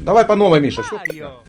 Давай по новой, Миша. Що?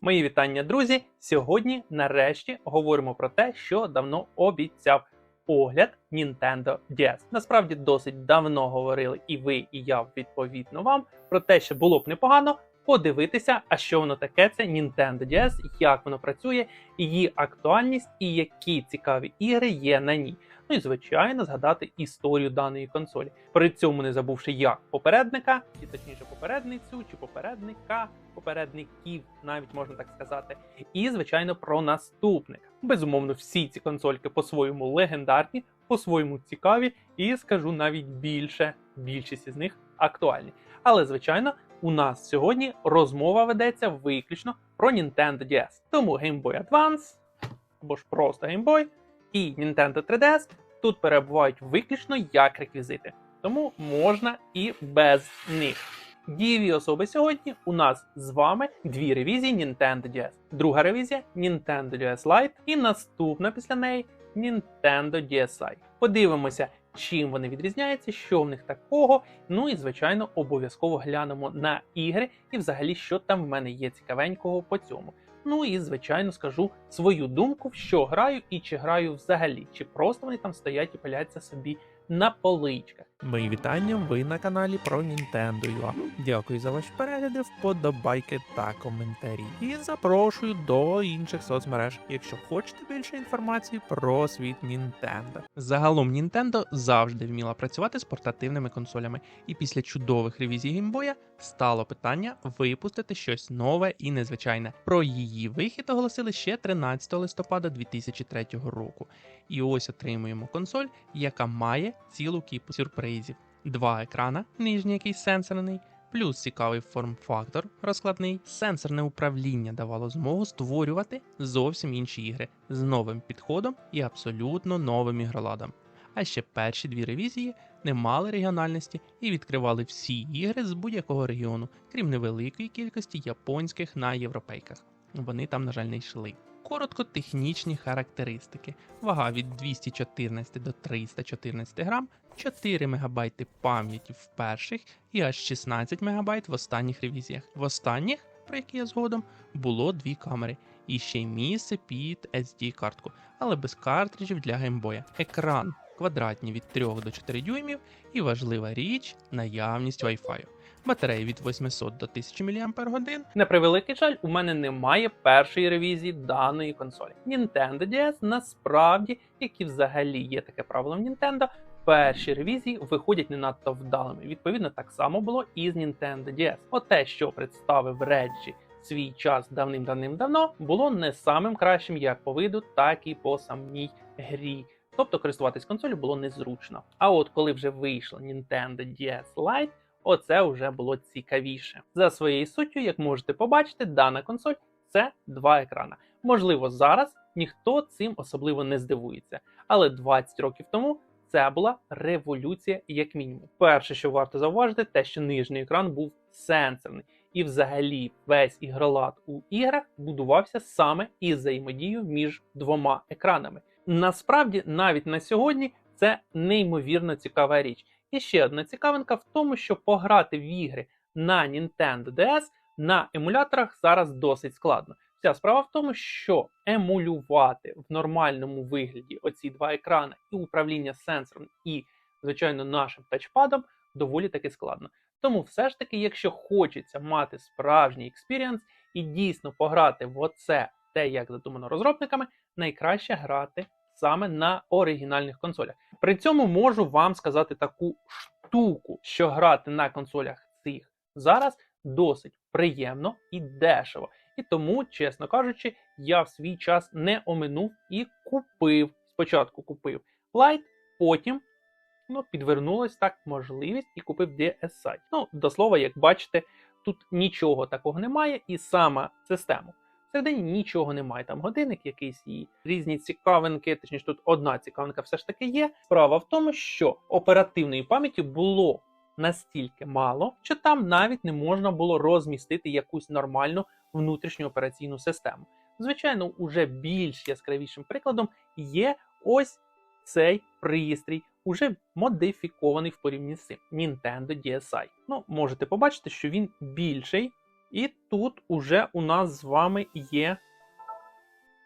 Мої вітання, друзі. Сьогодні, нарешті, говоримо про те, що давно обіцяв огляд Nintendo DS. Насправді досить давно говорили і ви, і я відповідно вам про те, що було б непогано подивитися, а що воно таке це Nintendo DS, як воно працює, її актуальність і які цікаві ігри є на ній. Ну і звичайно згадати історію даної консолі, при цьому не забувши як попередника, і точніше попередницю чи попередника, попередників, навіть можна так сказати, і звичайно про наступника. Безумовно, всі ці консольки по-своєму легендарні, по-своєму цікаві, і скажу навіть більше, більшість із них актуальні. Але звичайно, у нас сьогодні розмова ведеться виключно про Nintendo DS. Тому Game Boy Advance або ж просто Game Boy і Nintendo 3DS тут перебувають виключно як реквізити, тому можна і без них. Дієві особи сьогодні у нас з вами дві ревізії Nintendo DS. Друга ревізія Nintendo DS Lite і наступна після неї Nintendo DSi. Подивимося, чим вони відрізняються, що в них такого. Ну і звичайно, обов'язково глянемо на ігри і взагалі, що там в мене є цікавенького по цьому. Ну і звичайно скажу свою думку, в що граю і чи граю взагалі, чи просто вони там стоять і пиляться собі на поличках. Мої вітання, ви на каналі про Nintendo Дякую за ваші перегляди, вподобайки та коментарі. І запрошую до інших соцмереж, якщо хочете більше інформації про світ Nintendo. Загалом Nintendo завжди вміла працювати з портативними консолями, і після чудових ревізій геймбоя стало питання випустити щось нове і незвичайне. Про її вихід оголосили ще 13 листопада 2003 року. І ось отримуємо консоль, яка має цілу кіпу сюрпризів. Два екрана, нижній якийсь сенсорний, плюс цікавий форм-фактор розкладний. Сенсорне управління давало змогу створювати зовсім інші ігри з новим підходом і абсолютно новим ігроладом. А ще перші дві ревізії не мали регіональності і відкривали всі ігри з будь-якого регіону, крім невеликої кількості японських на європейках. Вони там, на жаль, не йшли. Коротко технічні характеристики. Вага від 214 до 314 грам, 4 МБ пам'яті в перших і аж 16 МБ в останніх ревізіях. В останніх, про які я згодом, було дві камери і ще й місце під SD-картку, але без картриджів для геймбоя. Екран квадратні від 3 до 4 дюймів і важлива річ наявність Wi-Fi. Батарея від 800 до 1000 мАч, На превеликий жаль, у мене немає першої ревізії даної консолі. Nintendo DS насправді, як і взагалі є таке правило в Nintendo, перші ревізії виходять не надто вдалими. Відповідно, так само було і з Nintendo DS. Оте, що представив Реджі свій час давним-давним-давно, було не самим кращим як по виду, так і по самій грі. Тобто користуватись консолью було незручно. А от коли вже вийшла Nintendo DS Lite, оце вже було цікавіше. За своєю суттю, як можете побачити, дана консоль це два екрана. Можливо, зараз ніхто цим особливо не здивується, але 20 років тому це була революція, як мінімум. Перше, що варто зауважити, те, що нижній екран був сенсорний, і взагалі весь ігролад у іграх будувався саме із взаємодією між двома екранами. Насправді, навіть на сьогодні це неймовірно цікава річ. І ще одна цікавинка в тому, що пограти в ігри на Nintendo DS на емуляторах зараз досить складно. Вся справа в тому, що емулювати в нормальному вигляді оці два екрани і управління сенсором, і, звичайно, нашим тачпадом доволі таки складно. Тому все ж таки, якщо хочеться мати справжній експірієнс і дійсно пограти в оце, те, як задумано розробниками, найкраще грати саме на оригінальних консолях. При цьому можу вам сказати таку штуку, що грати на консолях цих зараз досить приємно і дешево. І тому, чесно кажучи, я в свій час не оминув і купив. Спочатку купив Lite, потім ну, підвернулась так можливість і купив DSi. Ну, до слова, як бачите, тут нічого такого немає, і сама система. Всередині нічого немає. Там годинник якийсь і різні цікавинки, точніше, тут одна цікавинка все ж таки є. Справа в тому, що оперативної пам'яті було настільки мало, що там навіть не можна було розмістити якусь нормальну внутрішню операційну систему. Звичайно, уже більш яскравішим прикладом є ось цей пристрій, уже модифікований в порівнянні з цим Nintendo DSi. Ну, можете побачити, що він більший І тут уже у нас з вами є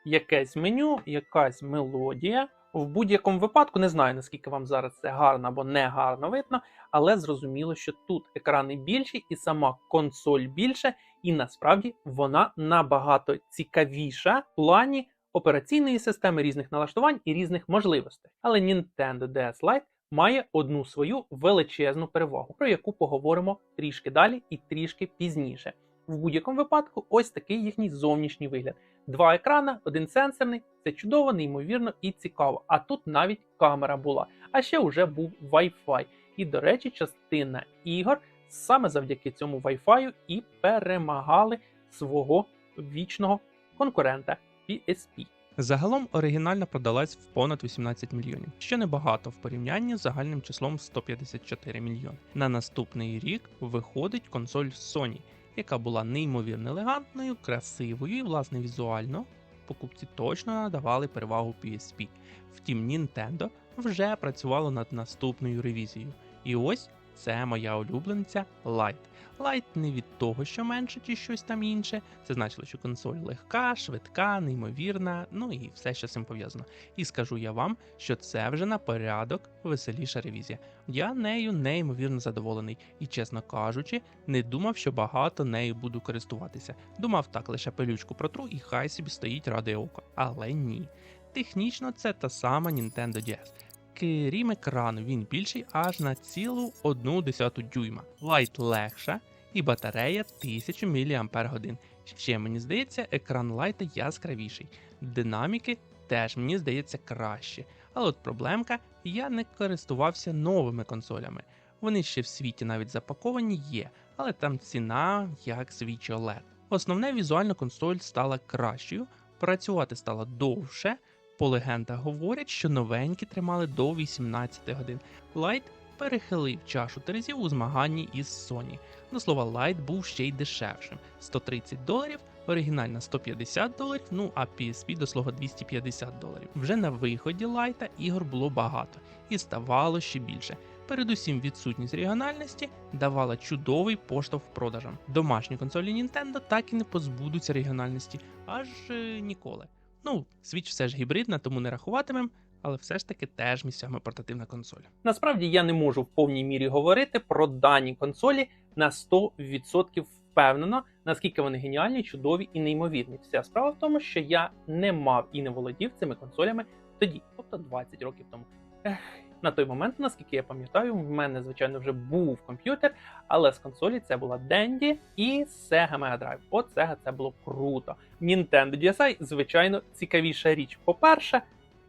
якесь меню, якась мелодія. В будь-якому випадку не знаю, наскільки вам зараз це гарно або не гарно видно, але зрозуміло, що тут екрани більші і сама консоль більша, і насправді вона набагато цікавіша в плані операційної системи різних налаштувань і різних можливостей. Але Nintendo DS Lite має одну свою величезну перевагу, про яку поговоримо трішки далі і трішки пізніше. В будь-якому випадку, ось такий їхній зовнішній вигляд. Два екрана, один сенсорний. Це чудово, неймовірно і цікаво. А тут навіть камера була. А ще вже був Wi-Fi. І, до речі, частина ігор саме завдяки цьому Wi-Fi і перемагали свого вічного конкурента PSP. Загалом оригінальна продалась в понад 18 мільйонів, що небагато в порівнянні з загальним числом 154 мільйони. На наступний рік виходить консоль Sony, яка була неймовірно елегантною, красивою і, власне, візуально покупці точно надавали перевагу PSP. Втім, Nintendo вже працювало над наступною ревізією. І ось це моя улюбленця Lite. Lite не від того, що менше чи щось там інше. Це значило, що консоль легка, швидка, неймовірна, ну і все, що з цим пов'язано. І скажу я вам, що це вже на порядок веселіша ревізія. Я нею неймовірно задоволений і, чесно кажучи, не думав, що багато нею буду користуватися. Думав так, лише пилючку протру і хай собі стоїть ради ока. Але ні. Технічно це та сама Nintendo DS. Крім екрану, він більший аж на цілу 1,1 дюйма. Лайт легша і батарея 1000 мАч. Ще мені здається, екран лайта яскравіший. Динаміки теж мені здається краще. Але от проблемка, я не користувався новими консолями. Вони ще в світі навіть запаковані є, але там ціна як свіч OLED. Основне візуально консоль стала кращою, працювати стала довше. По легендах говорять, що новенькі тримали до 18 годин. Light перехилив чашу терезів у змаганні із Sony. До слова, Light був ще й дешевшим 130 доларів, оригінальна 150 доларів, ну а PSP до слова 250 доларів. Вже на виході Light ігор було багато і ставало ще більше. Передусім, відсутність регіональності давала чудовий поштовх продажам. Домашні консолі Nintendo так і не позбудуться регіональності аж е, ніколи. Ну, Switch все ж гібридна, тому не рахуватимем, але все ж таки теж місцями портативна консоль. Насправді я не можу в повній мірі говорити про дані консолі на 100% впевнено, наскільки вони геніальні, чудові і неймовірні. Вся справа в тому, що я не мав і не володів цими консолями тоді, тобто 20 років тому. Ех, на той момент, наскільки я пам'ятаю, в мене, звичайно, вже був комп'ютер, але з консолі це була Dendy і Sega Mega Drive. От Sega це було круто. Nintendo DSi, звичайно, цікавіша річ. По-перше,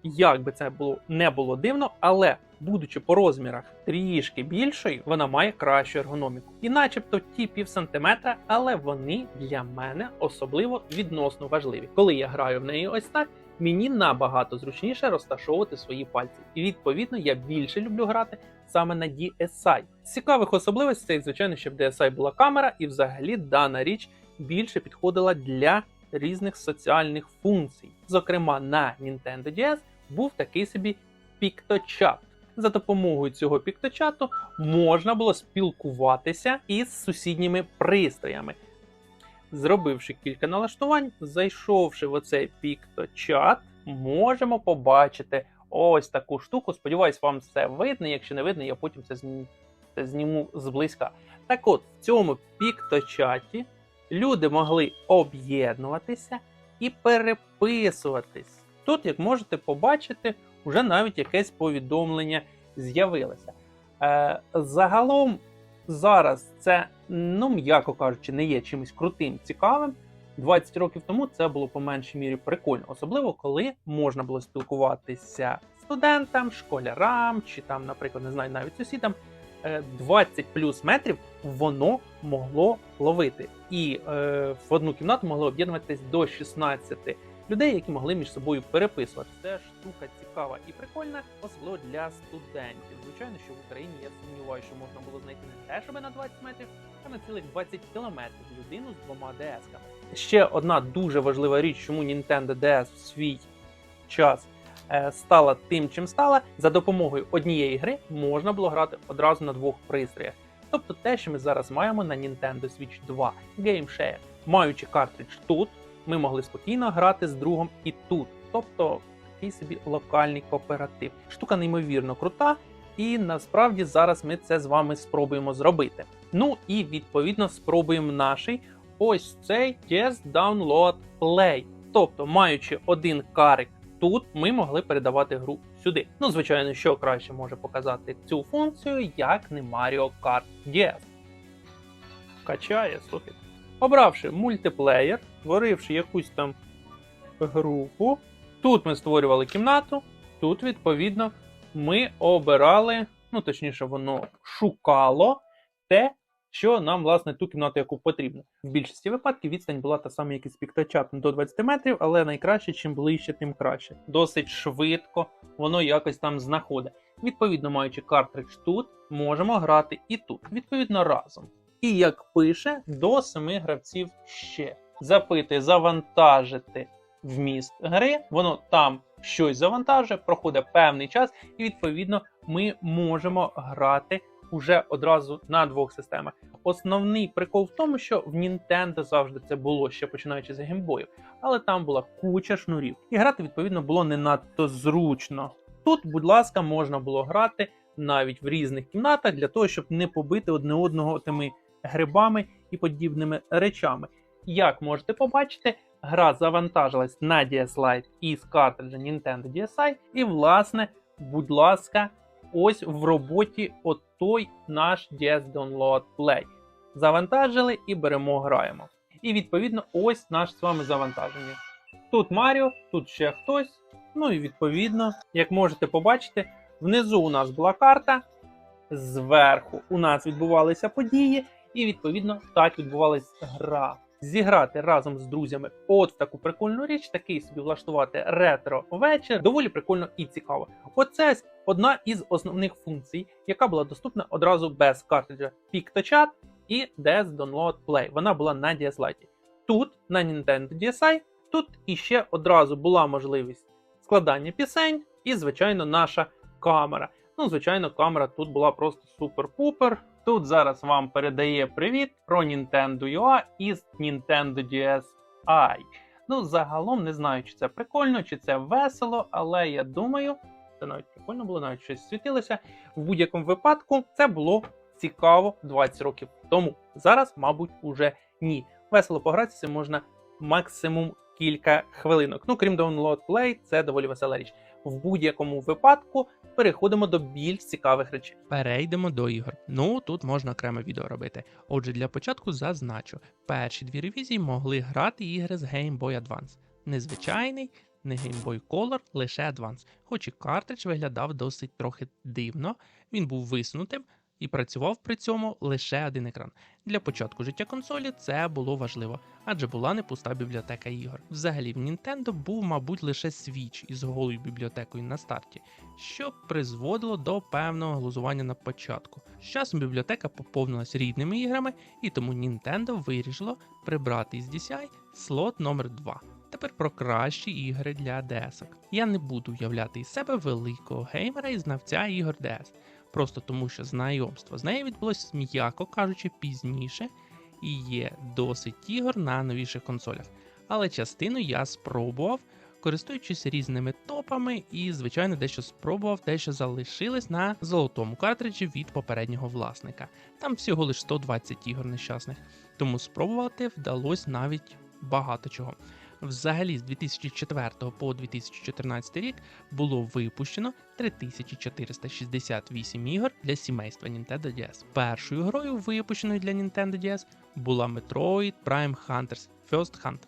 як би це було не було дивно, але будучи по розмірах трішки більшою, вона має кращу ергономіку. І начебто ті пів сантиметра, але вони для мене особливо відносно важливі. Коли я граю в неї ось так, мені набагато зручніше розташовувати свої пальці. І відповідно я більше люблю грати саме на DSi. Цікавих особливостей, звичайно, щоб DSi була камера, і взагалі дана річ більше підходила для різних соціальних функцій. Зокрема, на Nintendo DS був такий собі пікточат. За допомогою цього пікточату можна було спілкуватися із сусідніми пристроями. Зробивши кілька налаштувань, зайшовши в оцей пікточат, можемо побачити ось таку штуку. Сподіваюсь, вам це видно. Якщо не видно, я потім це зніму, зблизька. Так от, в цьому пікточаті люди могли об'єднуватися і переписуватись. Тут, як можете побачити, вже навіть якесь повідомлення з'явилося. Е, загалом зараз це, ну м'яко кажучи, не є чимось крутим, цікавим. 20 років тому це було по меншій мірі прикольно, особливо коли можна було спілкуватися студентам, школярам чи там, наприклад, не знаю, навіть сусідам. Е, 20 плюс метрів воно могло ловити, і е, в одну кімнату могло об'єднуватись до 16 людей, які могли між собою переписувати. Це штука цікава і прикольна, особливо для студентів. Звичайно, що в Україні я сумніваюся, що можна було знайти не те, щоб на 20 метрів, а на цілих 20 кілометрів людину з двома DS-ками. Ще одна дуже важлива річ, чому Nintendo DS в свій час е, стала тим, чим стала. За допомогою однієї гри можна було грати одразу на двох пристроях. Тобто те, що ми зараз маємо на Nintendo Switch 2 Game Share. Маючи картридж тут, ми могли спокійно грати з другом і тут. Тобто такий собі локальний кооператив. Штука неймовірно крута, і насправді зараз ми це з вами спробуємо зробити. Ну і відповідно спробуємо наший ось цей Just Download Play. Тобто, маючи один карик тут, ми могли передавати гру сюди. Ну, звичайно, що краще може показати цю функцію, як не Mario Kart DS. Качає, слухайте. Обравши мультиплеєр, створивши якусь там групу. Тут ми створювали кімнату, тут, відповідно, ми обирали, ну точніше, воно шукало те, що нам, власне, ту кімнату, яку потрібно. В більшості випадків відстань була та сама, як і з до 20 метрів, але найкраще, чим ближче, тим краще. Досить швидко воно якось там знаходить. Відповідно, маючи картридж тут, можемо грати і тут, відповідно, разом. І як пише, до 7 гравців ще. Запити, завантажити вміст гри, воно там щось завантажує, проходить певний час, і відповідно ми можемо грати уже одразу на двох системах. Основний прикол в тому, що в Nintendo завжди це було ще починаючи з геймбою, але там була куча шнурів, і грати відповідно було не надто зручно. Тут, будь ласка, можна було грати навіть в різних кімнатах для того, щоб не побити одне одного тими грибами і подібними речами. Як можете побачити, гра завантажилась на DS Lite із картриджа Nintendo DSi, і, власне, будь ласка, ось в роботі отой наш DS Download Play. Завантажили і беремо, граємо. І відповідно, ось наш з вами завантаження. Тут Маріо, тут ще хтось. Ну і відповідно, як можете побачити, внизу у нас була карта, зверху у нас відбувалися події, і відповідно так відбувалась гра. Зіграти разом з друзями от в таку прикольну річ, такий собі влаштувати ретро вечір, доволі прикольно і цікаво. Оце одна із основних функцій, яка була доступна одразу без картриджа PictoChat і DS Download Play. Вона була на DS Lite. Тут на Nintendo DSi, тут іще одразу була можливість складання пісень, і, звичайно, наша камера. Ну, звичайно, камера тут була просто супер-пупер. Тут зараз вам передає привіт про Nintendo UA із Nintendo DSi. Ну, загалом не знаю, чи це прикольно, чи це весело, але я думаю, це навіть прикольно було, навіть щось світилося. В будь-якому випадку це було цікаво 20 років тому. Зараз, мабуть, уже ні. Весело погратися можна максимум кілька хвилинок. Ну, крім Download Play, це доволі весела річ. В будь-якому випадку переходимо до більш цікавих речей. Перейдемо до ігор. Ну тут можна окреме відео робити. Отже, для початку зазначу: перші дві ревізії могли грати ігри з Game Boy Advance. Незвичайний, не Game Boy Color, лише Advance. Хоч і картридж виглядав досить трохи дивно, він був висунутим і працював при цьому лише один екран. Для початку життя консолі це було важливо, адже була не пуста бібліотека ігор. Взагалі в Nintendo був, мабуть, лише Switch із голою бібліотекою на старті, що призводило до певного глузування на початку. З часом бібліотека поповнилась рідними іграми, і тому Nintendo вирішило прибрати із DCi слот номер 2 Тепер про кращі ігри для DS. Я не буду уявляти із себе великого геймера і знавця ігор DS просто тому, що знайомство з нею відбулося, м'яко кажучи, пізніше і є досить ігор на новіших консолях. Але частину я спробував, користуючись різними топами, і, звичайно, дещо спробував, те, що залишилось на золотому картриджі від попереднього власника. Там всього лише 120 ігор нещасних, тому спробувати вдалося навіть багато чого. Взагалі, з 2004 по 2014 рік було випущено 3468 ігор для сімейства Nintendo DS. Першою грою, випущеною для Nintendo DS, була Metroid Prime Hunters First Hunt,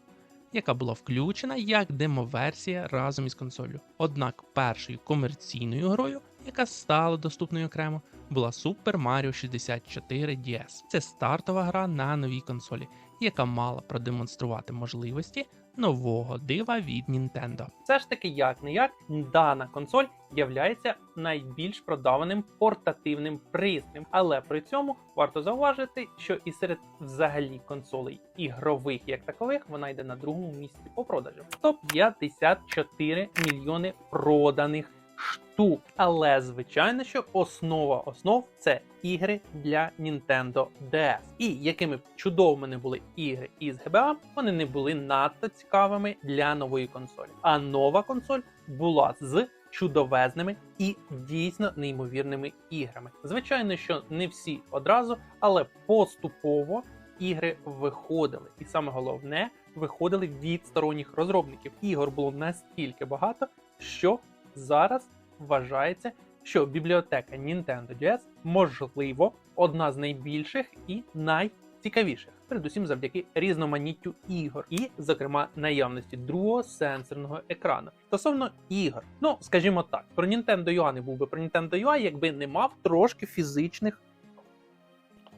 яка була включена як демоверсія разом із консолью. Однак першою комерційною грою, яка стала доступною окремо, була Super Mario 64 DS. Це стартова гра на новій консолі, яка мала продемонструвати можливості нового дива від Nintendo. Все ж таки, як не як, дана консоль являється найбільш продаваним портативним пристроєм. Але при цьому варто зауважити, що і серед взагалі консолей ігрових як такових вона йде на другому місці по продажу. 154 мільйони проданих штук. Але звичайно, що основа основ це ігри для Nintendo DS. І якими б чудовими не були ігри із GBA, вони не були надто цікавими для нової консолі. А нова консоль була з чудовезними і дійсно неймовірними іграми. Звичайно, що не всі одразу, але поступово ігри виходили. І саме головне, виходили від сторонніх розробників. Ігор було настільки багато, що зараз вважається, що бібліотека Nintendo DS можливо одна з найбільших і найцікавіших. Передусім завдяки різноманіттю ігор, і, зокрема, наявності другого сенсорного екрану. Стосовно ігор, ну скажімо так, про Nintendo UA не був би про Nintendo UA, якби не мав трошки фізичних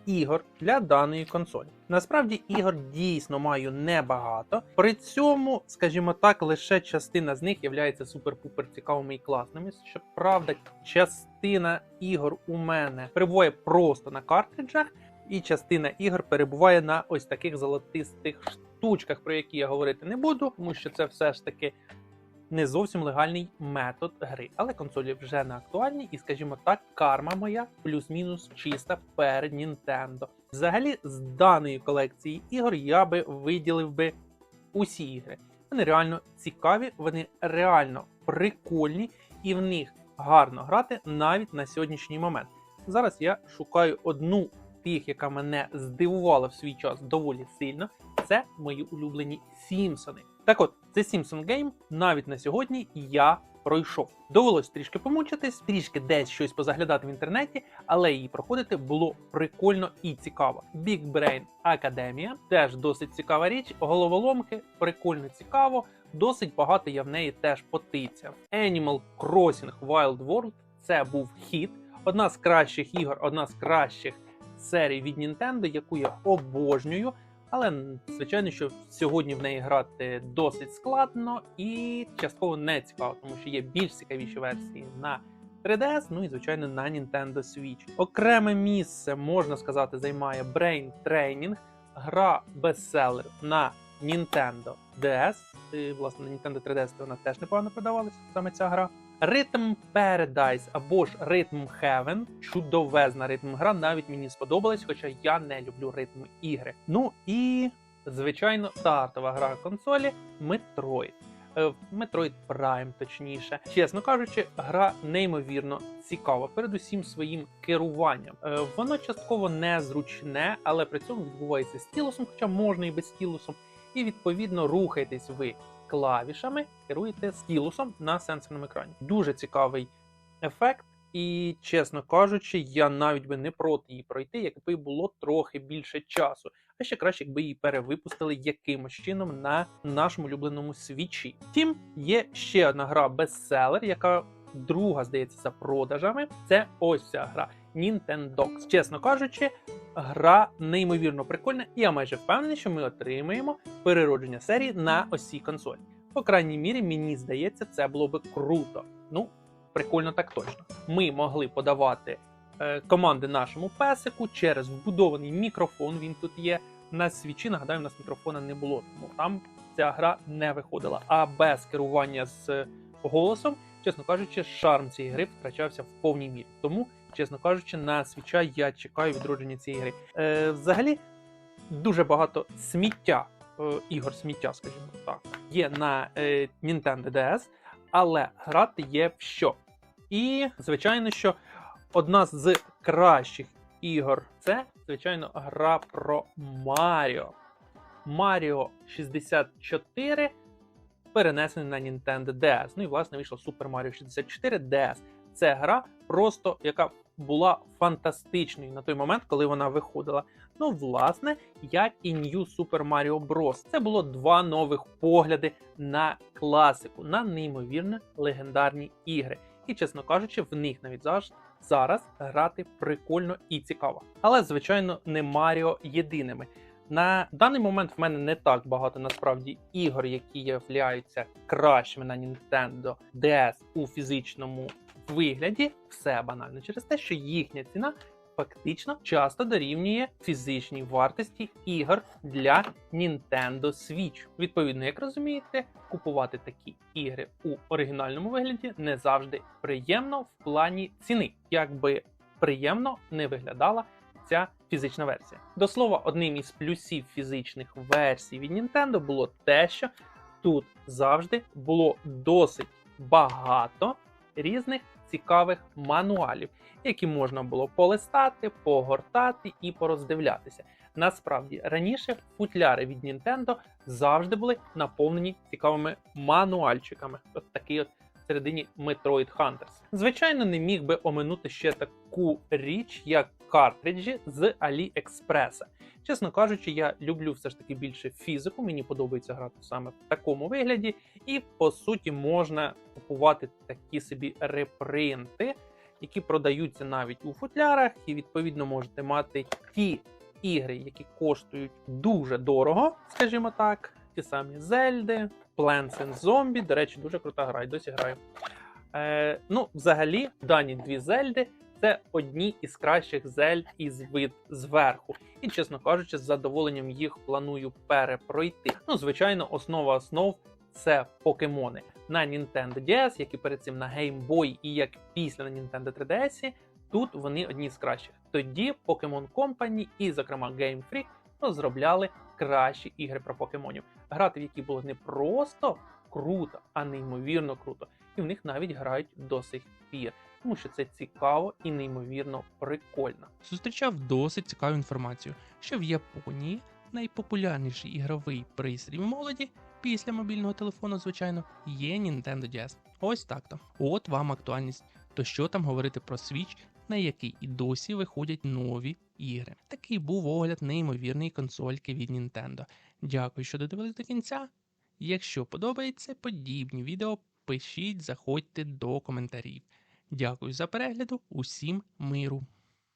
ігор для даної консолі. Насправді ігор дійсно маю небагато. При цьому, скажімо так, лише частина з них є супер-пупер цікавими і класними. Щоправда, частина ігор у мене перебуває просто на картриджах, і частина ігор перебуває на ось таких золотистих штучках, про які я говорити не буду, тому що це все ж таки не зовсім легальний метод гри, але консолі вже не актуальні, і, скажімо так, карма моя плюс-мінус чиста перед Nintendo. Взагалі, з даної колекції ігор я би виділив би усі ігри. Вони реально цікаві, вони реально прикольні, і в них гарно грати навіть на сьогоднішній момент. Зараз я шукаю одну тих, яка мене здивувала в свій час доволі сильно. Це мої улюблені Сімпсони. Так от, це Simpson Game навіть на сьогодні я пройшов. Довелось трішки помучитись, трішки десь щось позаглядати в інтернеті, але її проходити було прикольно і цікаво. Big Brain Academia теж досить цікава річ. Головоломки прикольно цікаво. Досить багато я в неї теж потицяв. Animal Crossing Wild World це був хіт, одна з кращих ігор, одна з кращих серій від Nintendo, яку я обожнюю. Але звичайно, що сьогодні в неї грати досить складно і частково не цікаво, тому що є більш цікавіші версії на 3DS, ну і звичайно на Nintendo Switch. Окреме місце можна сказати займає Brain Training, гра бестселер на Nintendo DS. І, власне, на Nintendo 3DS вона теж непогано продавалася, саме ця гра. Rhythm Paradise або ж Rhythm Heaven. Чудовезна ритм гра, навіть мені сподобалась, хоча я не люблю ритм ігри. Ну і, звичайно, стартова гра консолі Metroid. Е, Metroid Prime, точніше. Чесно кажучи, гра неймовірно цікава, передусім своїм керуванням. Е, Воно частково незручне, але при цьому відбувається стілусом, хоча можна і без стілусом. І відповідно рухайтесь ви клавішами, керуєте стілусом на сенсорному екрані. Дуже цікавий ефект, і, чесно кажучи, я навіть би не проти її пройти, якби було трохи більше часу. А ще краще, якби її перевипустили якимось чином на нашому улюбленому свічі. Втім, є ще одна гра бестселер, яка друга, здається, за продажами. Це ось ця гра Nintendox. Чесно кажучи, гра неймовірно прикольна, і я майже впевнений, що ми отримаємо переродження серії на ось цій консолі. По крайній мірі, мені здається, це було би круто. Ну, прикольно так точно. Ми могли подавати е, команди нашому песику через вбудований мікрофон. Він тут є. На свічі, нагадаю, у нас мікрофона не було, тому там ця гра не виходила. А без керування з голосом, чесно кажучи, шарм цієї гри втрачався в повній мірі. Тому, чесно кажучи, на свіча я чекаю відродження цієї гри. Е, взагалі, дуже багато сміття, е, ігор сміття, скажімо так, є на е, Nintendo DS, але грати є в що. І, звичайно, що одна з кращих ігор це, звичайно, гра про Маріо. Маріо 64 перенесений на Nintendo DS. Ну і власне вийшло Super Mario 64 DS. Це гра, просто яка була фантастичною на той момент, коли вона виходила. Ну, власне, як і New Super Mario Bros. Це було два нових погляди на класику, на неймовірно легендарні ігри. І, чесно кажучи, в них навіть зараз, зараз грати прикольно і цікаво. Але, звичайно, не Маріо єдиними. На даний момент в мене не так багато насправді ігор, які являються кращими на Nintendo DS у фізичному вигляді. Все банально через те, що їхня ціна фактично часто дорівнює фізичній вартості ігор для Nintendo Switch. Відповідно, як розумієте, купувати такі ігри у оригінальному вигляді не завжди приємно в плані ціни, якби приємно не виглядала ця фізична версія. До слова, одним із плюсів фізичних версій від Nintendo було те, що тут завжди було досить багато різних цікавих мануалів, які можна було полистати, погортати і пороздивлятися. Насправді раніше футляри від Nintendo завжди були наповнені цікавими мануальчиками. От такий от середині Metroid Hunters. Звичайно, не міг би оминути ще таку річ, як картриджі з AliExpress. Чесно кажучи, я люблю все ж таки більше фізику. Мені подобається грати саме в такому вигляді, і по суті можна купувати такі собі репринти, які продаються навіть у футлярах, і відповідно можете мати ті ігри, які коштують дуже дорого, скажімо так. Ті самі Зельди, Plants and Zombie. До речі, дуже крута гра, і досі граю. Е, ну, взагалі, дані дві Зельди це одні із кращих зельд із вид зверху. І, чесно кажучи, з задоволенням їх планую перепройти. Ну, звичайно, основа основ це покемони на Nintendo DS, як і перед цим на Game Boy і як після на Nintendo 3DS. Тут вони одні з кращих. Тоді Pokemon Company і, зокрема, Game Freak розробляли кращі ігри про покемонів, грати в які було не просто круто, а неймовірно круто. І в них навіть грають до сих пір, тому що це цікаво і неймовірно прикольно. зустрічав досить цікаву інформацію, що в Японії найпопулярніший ігровий пристрій в молоді після мобільного телефону, звичайно, є Nintendo DS. Ось так-то. От вам актуальність. То що там говорити про Switch, на який і досі виходять нові ігри. Такий був огляд неймовірної консольки від Nintendo. Дякую, що додивились до кінця. Якщо подобається подібні відео, пишіть, заходьте до коментарів. Дякую за перегляду, усім миру.